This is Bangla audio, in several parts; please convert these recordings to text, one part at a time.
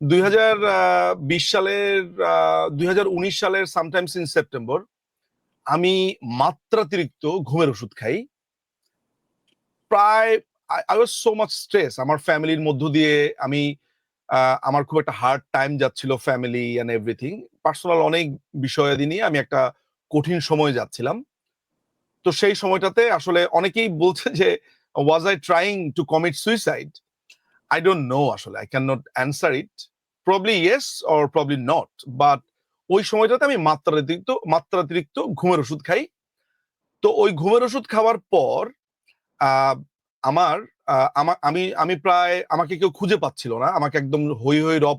দুই হাজার বিশ সালের দুই হাজার উনিশ সালের সামটাইমস ইন সেপ্টেম্বর আমি মাত্রাতিরিক্ত ঘুমের ওষুধ খাই। প্রায় I was so much stress আমার ফ্যামিলির মধ্য দিয়ে আমি আমার খুব একটা হার্ড টাইম যাচ্ছিল ফ্যামিলি অ্যান্ড এভরিথিং পার্সোনাল অনেক বিষয়াদি নিয়ে আমি একটা কঠিন সময় যাচ্ছিলাম। তো সেই সময়টাতে আসলে অনেকেই বলছে যে was I trying to commit suicide I don't know আসলে I can not answer it probably yes or probably not but ওই সময়টাতে আমি মাত্রাতিরিক্ত মাত্রাতিরিক্ত ঘুমের ওষুধ খাই। তো ওই ঘুমের ওষুধ খাওয়ার পর আমার আমি আমি প্রায়, আমাকে কেউ খুঁজে পাচ্ছিল না। আমাকে একদম হই হই রব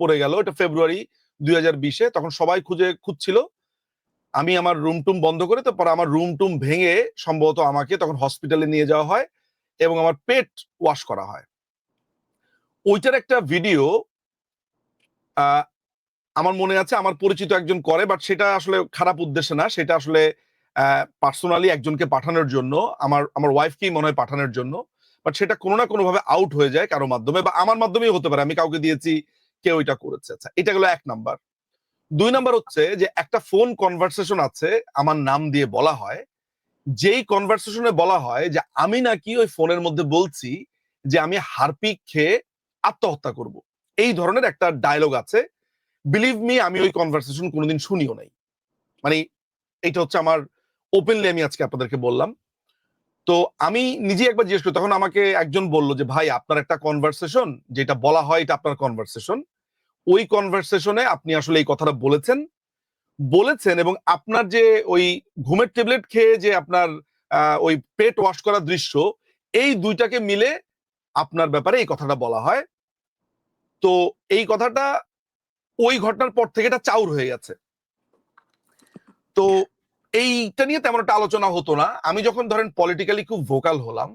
পড়ে গেল। এটা ফেব্রুয়ারি দুই হাজার বিশে, তখন সবাই খুঁজে খুঁজছিল। আমি আমার রুম টুম বন্ধ করে, তারপর আমার রুম টুম ভেঙে সম্ভবত আমাকে তখন হসপিটালে নিয়ে যাওয়া হয় এবং আমার পেট ওয়াশ করা হয়। ওইটার একটা ভিডিও আমার মনে আছে, আমার পরিচিত একজন করে বাট সেটা আসলে খারাপ উদ্দেশ্যে না। সেটা আসলে পার্সোনালি একজনকে পাঠানোর জন্য, আমার আমার ওয়াইফকেই মনে হয় পাঠানোর জন্য। বাট সেটা কোনো না কোনোভাবে আউট হয়ে যায় কারও মাধ্যমে, বা আমার মাধ্যমেই হতে পারে, আমি কাউকে দিয়েছি, কেউ এটা করেছে। আচ্ছা এটা গেলো এক নাম্বার দুই নাম্বার হচ্ছে যে, একটা ফোন কনভারসেশন আছে, আমার নাম দিয়ে বলা হয়। যেই কনভারসেশনে বলা হয় যে, আমি নাকি ওই ফোনের মধ্যে বলছি যে, আমি হারপিক খেয়ে আত্মহত্যা করব। এই ধরনের একটা ডায়লগ আছে। বিলিভ মি আমি ওই কনভারসেশন কোনোদিন শুনিও নাই। মানে এইটা হচ্ছে আমার ওপেনলি আমি আজকে আপনাদেরকে বললাম। তো আমি নিজে একবার জিজ্ঞেস করি, তখন আমাকে একজন বলল যে, ভাই, আপনার একটা কনভারসেশন যেটা বলা হয় এটা আপনার কনভারসেশন ওই কনভারসেশনে আপনি আসলে এই কথাটা বলেছেন। বলেছেন এবং আপনার যে ওই ঘুমের ট্যাবলেট খেয়ে যে আপনার ওই পেট ওয়াশ করার দৃশ্য, এই দুইটাকে মিলে আপনার ব্যাপারে এই কথাটা বলা হয়। তো এই কথাটা ওই ঘটনার পর থেকে এটা চাউর হয়ে গেছে। তো এইটা নিয়ে তেমন একটা আলোচনা হতো না। আমি যখন ধরেন পলিটিক্যালি খুব ভোকাল হলাম,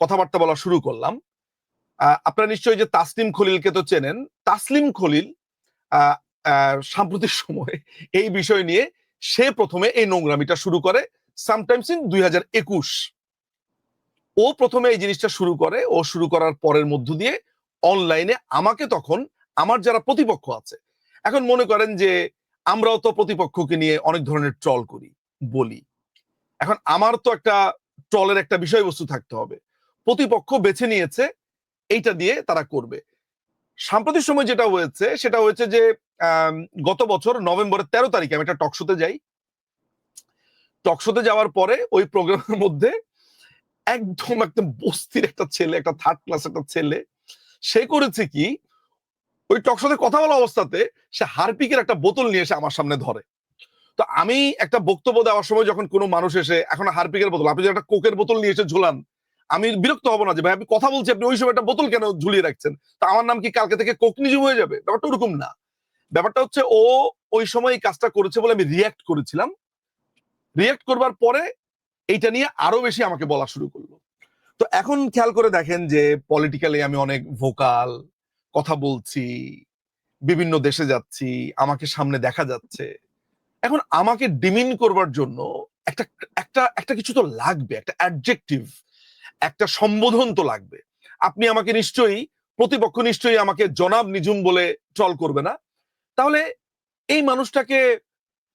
কথাবার্তা বলা শুরু করলাম আপনারা নিশ্চয়ই যে তাসলিম খলিলকে তো চেনেন। তাসলিম খলিল সাম্প্রতিক সময়ে এই বিষয় নিয়ে সে প্রথমে এই নোংরামিটা শুরু করে সামটাইমস ইন দুই হাজার একুশ। ও প্রথমে এই জিনিসটা শুরু করে, ও শুরু করার পরের মধ্য দিয়ে অনলাইনে আমাকে তখন আমার যারা প্রতিপক্ষ আছে, এখন মনে করেন যে আমরাও তো প্রতিপক্ষকে নিয়ে অনেক ধরনের ট্রল করি, বলি। এখন আমার তো একটা ট্রলের একটা বিষয়বস্তু থাকতে হবে। প্রতিপক্ষ বেছে নিয়েছে, এইটা দিয়ে তারা করবে। সাম্প্রতিক সময় যেটা হয়েছে, সেটা হয়েছে যে গত বছর নভেম্বরের তেরো তারিখে আমি একটা টকশোতে যাই। টকশোতে যাওয়ার পরে ওই প্রোগ্রামের মধ্যে একদম একদম বস্তির একটা ছেলে, একটা থার্ড ক্লাস একটা ছেলে, সে করেছে কি, ওই টকশোতে কথা বলা অবস্থাতে সে হারপিকের একটা বোতল নিয়ে এসে আমার সামনে ধরে। তো আমি একটা বক্তব্য দেওয়ার সময় যখন কোনো মানুষ এসে, এখন হারপিকের বোতল, আপনি যদি একটা কোকের বোতল নিয়ে এসে ঝুলান, আমি বিরক্ত হব না যে, ভাই, আপনি কথা বলছি, আপনি ওই সময় একটা বোতল কেন ঝুলিয়ে রাখছেন? তা আমার নাম কি কালকে থেকে কোক নিজম হয়ে যাবে? ব্যাপারটা ওরকম না। ব্যাপারটা হচ্ছে ও ওই সময় এই কাজটা করেছে বলে আমি রিয়াক্ট করেছিলাম। রিয়াক্ট করবার পরে এইটা নিয়ে আরও বেশি আমাকে বলা শুরু করল। তো এখন খেয়াল করে দেখেন যে পলিটিক্যালি আমি অনেক ভোকাল কথা বলছি, বিভিন্ন দেশে যাচ্ছি, আমাকে সামনে দেখা যাচ্ছে। এখন আমাকে ডিমিন করবার জন্য একটা একটা একটা কিছু তো লাগবে, একটা অ্যাডজেক্টিভ একটা সম্বোধন তো লাগবে। আপনি আমাকে নিশ্চয়ই, প্রতিপক্ষ নিশ্চয়ই আমাকে জনাব নিঝুম বলে ট্রল করবে না। তাহলে এই মানুষটাকে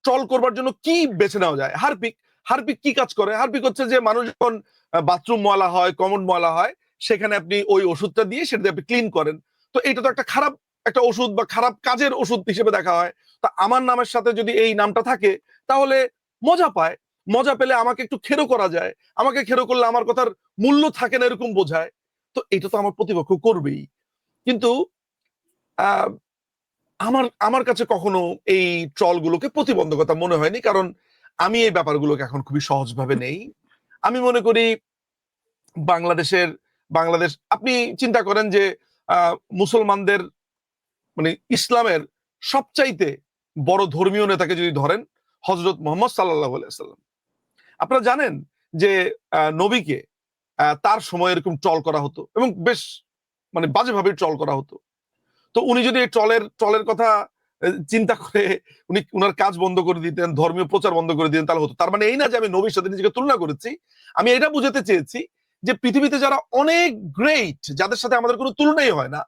ট্রল করবার জন্য কি বেছে নেওয়া যায়? হারপিক হারপিক কি কাজ করে? হারপিক হচ্ছে যে মানুষ যখন বাথরুম ময়লা হয় কমন ময়লা হয়, সেখানে আপনি ওই ওষুধটা দিয়ে সেটা আপনি ক্লিন করেন। তো এটা তো একটা খারাপ, একটা ওষুধ বা খারাপ কাজের ওষুধ হিসেবে দেখা হয়। তা আমার নামের সাথে যদি এই নামটা থাকে, তাহলে মজা পায়। মজা পেলে আমাকে একটু খেরো করা যায়। আমাকে খেরো করলে আমার কথার মূল্য থাকে না এরকম বোঝায়। তো এটা তো আমার প্রতিপক্ষ করবেই। কিন্তু আমার আমার কাছে কখনো এই ট্রলগুলোকে প্রতিবন্ধকতা মনে হয়নি। কারণ আমি এই ব্যাপারগুলোকে এখন খুবই সহজভাবে নেই। আমি মনে করি বাংলাদেশের, বাংলাদেশ, আপনি চিন্তা করেন যে মুসলমানদের মানে ইসলামের সবচাইতে বড় ধর্মীয় নেতাকে যদি ধরেন হজরত মোহাম্মদ সাল্লাহ সাল্লাম আপনারা জানেন যে নবীকে তার সময় এরকম ট্রল করা হতো এবং বেশ মানে বাজেভাবে ট্রল করা হতো। তো উনি যদি এই ট্রলের ট্রলের কথা চিন্তা করে উনি, উনার কাজ বন্ধ করে দিতেন, ধর্মীয় প্রচার বন্ধ করে দিতেন, তাহলে হতো। তার মানে এই না যে আমি নবীর সাথে নিজেকে তুলনা করেছি, আমি এটা বুঝাতে চেয়েছি যে পৃথিবীতে যারা অনেক গ্রেট যাদের সাথে আমাদের কোনো তুলনাই হয় না,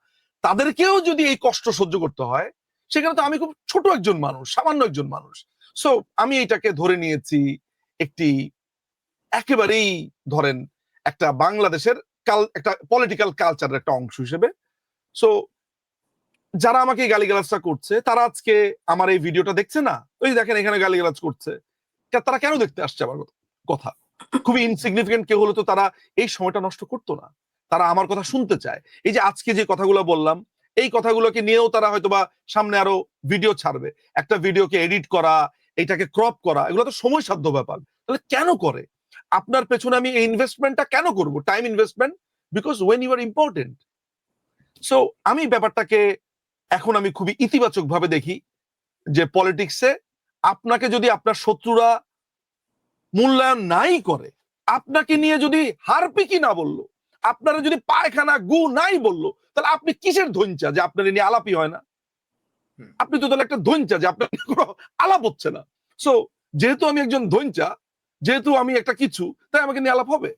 তাদেরকেও যদি এই কষ্ট সহ্য করতে হয়, সেখানে তো আমি খুব ছোট একজন মানুষ, সামান্য একজন মানুষ। সো আমি এটাকে ধরে নিয়েছি একটি একেবারেই ধরেন একটা বাংলাদেশের কাল একটা পলিটিক্যাল কালচারের একটা অংশ হিসেবে। সো যারা আমাকে গালিগালাজটা করছে, তারা আজকে আমার এই ভিডিওটা দেখছে না? ওই দেখেন এখানে গালিগালাজ করছে। তারা কেন দেখতে আসছে আমার কথা- কথা? খুবই ইনসিগনিফিকেন্ট কেউ হলে তো তারা এই সময়টা নষ্ট করতো না। তারা আমার কথা শুনতে চায়। এই যে আজকে যে কথাগুলো বললাম, এই কথাগুলোকে নিয়েও তারা হয়তোবা সামনে আরও ভিডিও ছাড়বে। একটা ভিডিওকে এডিট করা, এটাকে ক্রপ করা, এগুলো তো সময় সাধ্য ব্যাপার। তাহলে কেন করে? আপনার পেছনে আমি এই ইনভেস্টমেন্টটা কেন করব? Time investment because when you are important so আমি ব্যাপারটাকে এখন আমি খুবই ইতিবাচক ভাবে দেখি যে পলিটিক্সে আপনাকে যদি আপনার শত্রুরা মূল্যায়ন নাই করে আপনাকে নিয়ে যদি হারপিকি না বলল আপনারা যদি পায়খানা গু নাই বলল তাহলে আপনি কিসের ধৈঞ্চা যে আপনার নিয়ে আলাপই হয় না? আপনি তো তাহলে একটা ধৈঞ্চা যে আপনার কোনো আলাপ হচ্ছে না। সো যেহেতু আমি একজন ধৈঞ্চা যেহেতু আমি একটা কিছু তাই আমাকে নিয়ে আলাপ হবে?